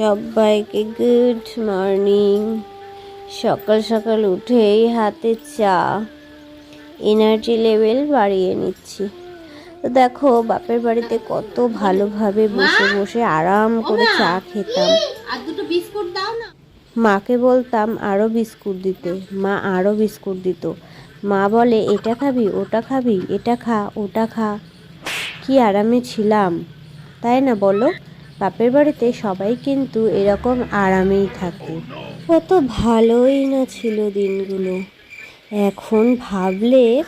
সবাইকে good morning সকাল সকাল উঠেই হাতে চা। এনার্জি লেভেল বাড়িয়ে নিচ্ছি। তো দেখো বাপের বাড়িতে কত ভালোভাবে বসে বসে আরাম করে চা খেতাম। মাকে বলতাম আরও বিস্কুট দিতে। মা আরও বিস্কুট দিত। মা বলে এটা খাবি ওটা খাবি এটা খা ওটা খা। কি আরামে ছিলাম। তাই না বলো? বাপের বাড়িতে সবাই কিন্তু এরকম আরামেই থাকে। কত ভালোই না ছিল দিনগুলো। এখন ভাবলে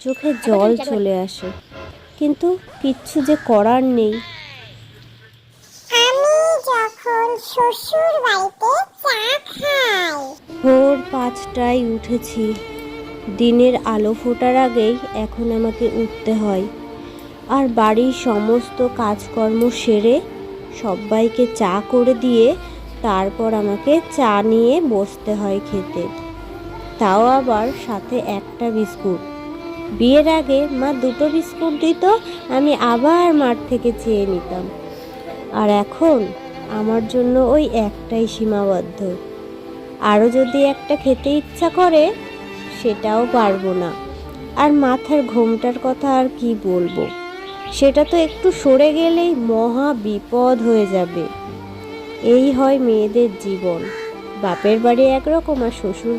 চোখে জল চলে আসে। কিন্তু কিচ্ছু যে করার নেই। আমি যখন শ্বশুর বাড়িতে চা খাই। ভোর পাঁচটায় উঠেছি। দিনের আলো ফোটার আগেই এখন আমাকে উঠতে হয়। আর বাড়ির সমস্ত কাজকর্ম সেরে সবাইকে চা করে দিয়ে তারপর আমাকে চা নিয়ে বসতে হয় খেতে। তাও আবার সাথে একটা বিস্কুট। বিয়ের আগে মা দুটো বিস্কুট দিত আমি আবার মাঠ থেকে চেয়ে নিতাম। আর এখন আমার জন্য ওই একটাই সীমাবদ্ধ। আরও যদি একটা খেতে ইচ্ছা করে, সেটাও পারব না। আর মাথার ঘোমটার কথা আর কি বলব? সেটা তো একটু সরে গেলেই মহা বিপদ হয়ে যাবে। এই হয় মেয়েদের জীবন। বাপের বাড়ি একরকম আর শ্বশুর